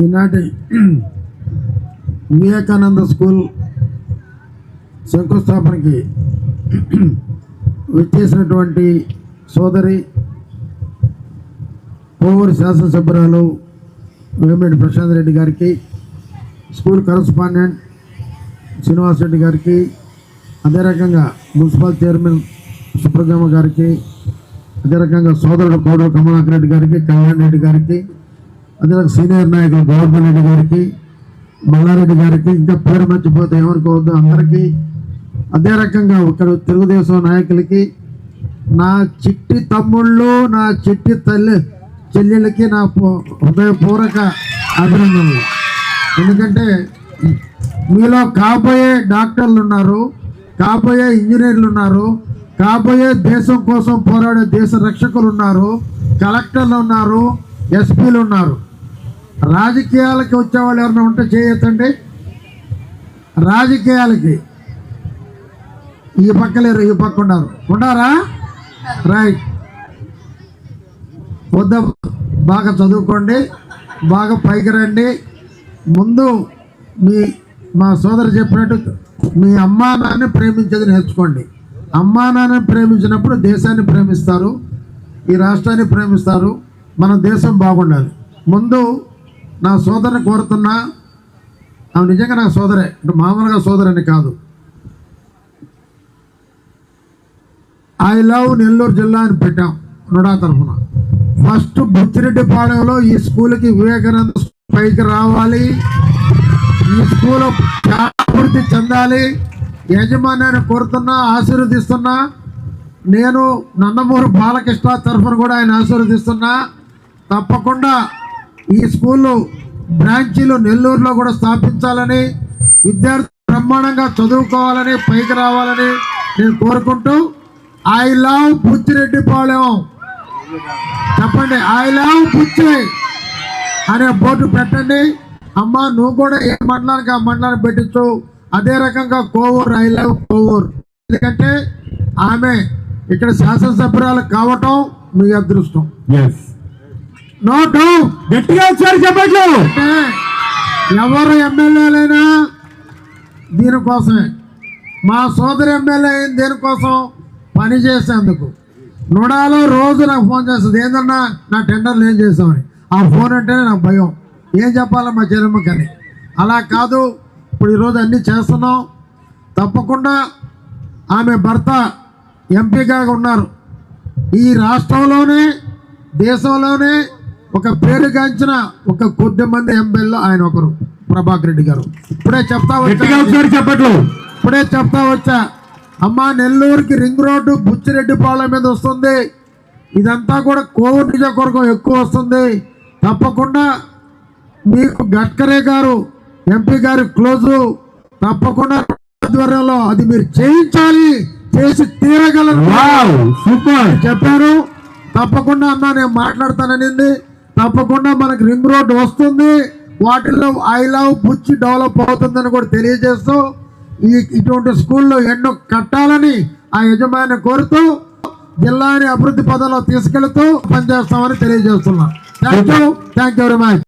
ఈనాటి వివేకానంద స్కూల్ శంకుస్థాపనకి విచ్చేసినటువంటి సోదరి పోవూరు శాసనసభ్యురాలు వేమిరెడ్డి ప్రశాంత్ రెడ్డి గారికి స్కూల్ కరస్పాండెంట్ శ్రీనివాస్ రెడ్డి గారికి అదే రకంగా మున్సిపల్ చైర్మన్ సుప్రజమ్మ గారికి అదే రకంగా సోదరుడు కోడూరు కమలాకర్ రెడ్డి గారికి కళ్యాణ్ రెడ్డి గారికి అందులో సీనియర్ నాయకులు గోవర్ధన్ రెడ్డి గారికి మల్లారెడ్డి గారికి ఇంకా పేరు మర్చిపోతే ఎవరికోవద్దు అందరికీ. అదే రకంగా ఇక్కడ తెలుగుదేశం నాయకులకి నా చిట్టి తమ్ముళ్ళు నా చిట్టి తల్లి చెల్లెళ్ళకి నా హృదయపూర్వక అభినందనలు. ఎందుకంటే మీలో కాబోయే డాక్టర్లు ఉన్నారు కాబోయే ఇంజనీర్లు ఉన్నారు కాబోయే దేశం కోసం పోరాడే దేశ రక్షకులు ఉన్నారు కలెక్టర్లు ఉన్నారు ఎస్పీలు ఉన్నారు. రాజకీయాలకి వచ్చేవాళ్ళు ఎవరైనా ఉంటే చేయొద్దండి రాజకీయాలకి. ఈ పక్క లేరు ఈ పక్క ఉన్నారు. ఉన్నారా? రైట్. వద్ద బాగా చదువుకోండి బాగా పైకి రండి. ముందు మీ మా సోదరు చెప్పినట్టు మీ అమ్మా నాన్నని ప్రేమించేది నేర్చుకోండి. అమ్మా నాన్నని ప్రేమించినప్పుడు దేశాన్ని ప్రేమిస్తారు ఈ రాష్ట్రాన్ని ప్రేమిస్తారు మన దేశం బాగుండాలి. ముందు నా సోదరుని కోరుతున్నా. ఆమె నిజంగా నా సోదరే అంటే మామూలుగా సోదరని కాదు. ఐ లవ్ నెల్లూరు జిల్లా అని పెట్టాం నుడా తరఫున. ఫస్ట్ బుచ్చిరెడ్డిపాళెంలో ఈ స్కూల్కి వివేకానంద పైకి రావాలి. ఈ స్కూల్ అభివృద్ధి చెందాలి. యజమాన్యాన్ని కోరుతున్నా ఆశీర్వదిస్తున్నా. నేను నందమూరి బాలకృష్ణ తరఫున కూడా ఆయన ఆశీర్వదిస్తున్నా. తప్పకుండా ఈ స్కూల్లో బ్రాంచీలు నెల్లూరులో కూడా స్థాపించాలని విద్యార్థులు బ్రహ్మాండంగా చదువుకోవాలని పైకి రావాలని నేను కోరుకుంటూ ఐ లవ్ బుచ్చిరెడ్డిపాళెం చెప్పండి ఐ లవ్ బుచ్చి అనే బోర్డు పెట్టండి. అమ్మ నువ్వు కూడా ఏ మండలానికి ఆ మండలాన్ని పెట్టించు. అదే రకంగా కోవూరు ఐ లవ్ కోవూరు. ఎందుకంటే ఆమె ఇక్కడ శాసనసభ్యురాలు కావటం మీ అదృష్టం. ఎస్ నో డౌట్ గట్టిగా వచ్చారు చెప్పట్లు. ఎవరు ఎమ్మెల్యేలైనా దీనికోసమే. మా సోదరి ఎమ్మెల్యే అయింది దేనికోసం పని చేసేందుకు. నుడాలో రోజు నాకు ఫోన్ చేస్తుంది ఏందన్నా నా టెండర్లు ఏం చేసామని ఆ ఫోన్ అంటేనే నాకు భయం. ఏం చెప్పాలో మా చెల్లెమ్మకని. అలా కాదు ఇప్పుడు ఈరోజు అన్నీ చేస్తున్నాం. తప్పకుండా ఆమె భర్త ఎంపీగా ఉన్నారు. ఈ రాష్ట్రంలోనే దేశంలోనే ఒక పేరుగాంచిన ఒక కొద్ది మంది ఎంపీల్లో ఆయన ఒకరు ప్రభాకర్ రెడ్డి గారు. ఇప్పుడే చెప్తా వచ్చా? వచ్చారు చెప్పట్లు. ఇప్పుడే చెప్తా వచ్చా? అమ్మ నెల్లూరుకి రింగ్ రోడ్డు బుచ్చిరెడ్డిపాళెం మీద వస్తుంది. ఇదంతా కూడా కోవిడ్ నియోజకవర్గం ఎక్కువ వస్తుంది. తప్పకుండా మీకు గడ్కరీ గారు ఎంపీ గారి క్లోజు. తప్పకుండా ఆధ్వర్యంలో అది మీరు చేయించాలి చేసి తీరగలరు. చెప్పారు. తప్పకుండా అన్న నేను మాట్లాడతాననింది. తప్పకుండా మనకు రింగ్ రోడ్ వస్తుంది. వాటిల్లో ఐ లవ్ బుచ్చి డెవలప్ అవుతుందని కూడా తెలియజేస్తూ ఈ ఇటువంటి స్కూల్లో ఎన్నో కట్టాలని ఆ యజమాని కోరుతూ జిల్లాని అభివృద్ధి పదంలో తీసుకెళ్తూ పనిచేస్తామని తెలియజేస్తున్నాం. Thank you thank you very much